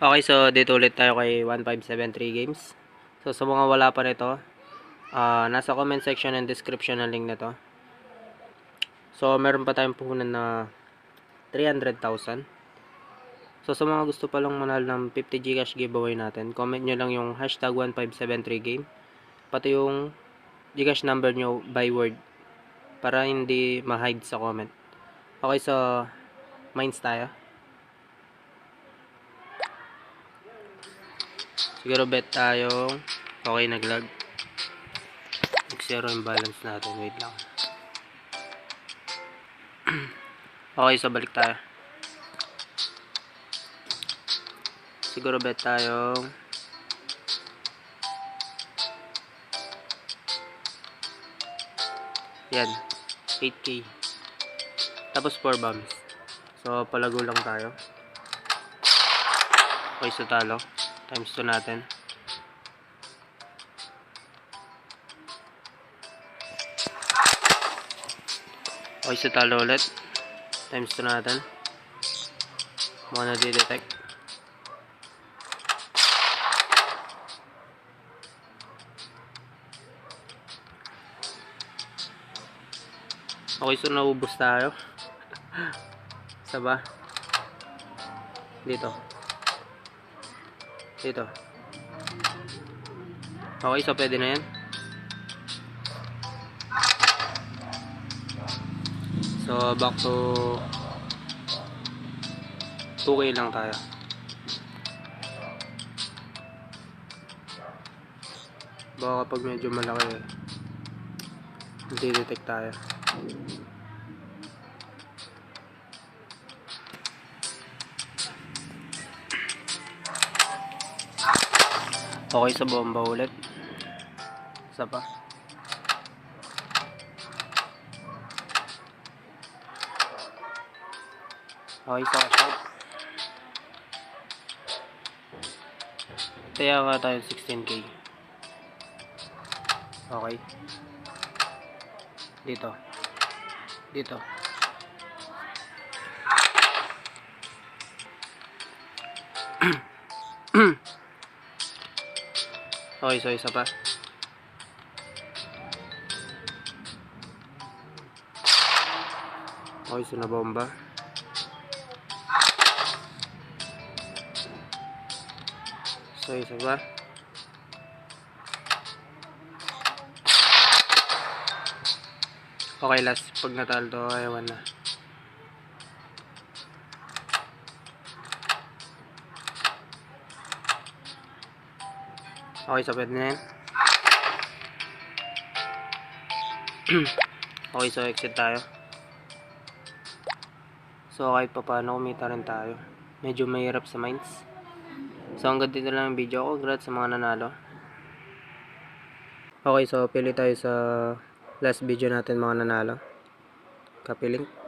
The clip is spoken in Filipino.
Okay, so dito ulit tayo kay 1573 Games. So sa mga wala pa nito, ah, nasa comment section and description ang link nito. So meron pa tayong puhunan na 300,000. So sa mga gusto pa lang manal ng 50 Gcash giveaway natin, comment nyo lang yung hashtag 1573game. Pati yung Gcash number nyo by word para hindi ma-hide sa comment. Okay, so mines tayo. Siguro bet tayong okay naglag. Nag-zero yung balance natin. Wait lang. okay, so balik tayo. Siguro bet tayong yan 8k tapos 4 bombs so palago lang tayo okay so talo times 2 natin okay so talo ulit times 2 natin mga na-detect Okay, so naubos tayo. Isa ba? Dito. Dito. Okay, so pwede na yan. So, back to 2K lang tayo. Baka kapag medyo malaki, hindi detect tayo. Okay sa bomba ulit. Isa pa. Okay sa shot. Kaya nga tayo 16k. Okay. Dito. Dito. okay, so isa pa. Okay, so bomba. So isa pa. Okay, last. Pag natalo to, ewan na. Okay, so pwede na yan. okay, so exit tayo. So, kahit pa paano, kumita rin tayo. Medyo mahirap sa mines. So, hanggang dito lang ang video ko. Congrats sa mga nanalo. Okay, so pili tayo sa last video natin mga nanalo. Copy link.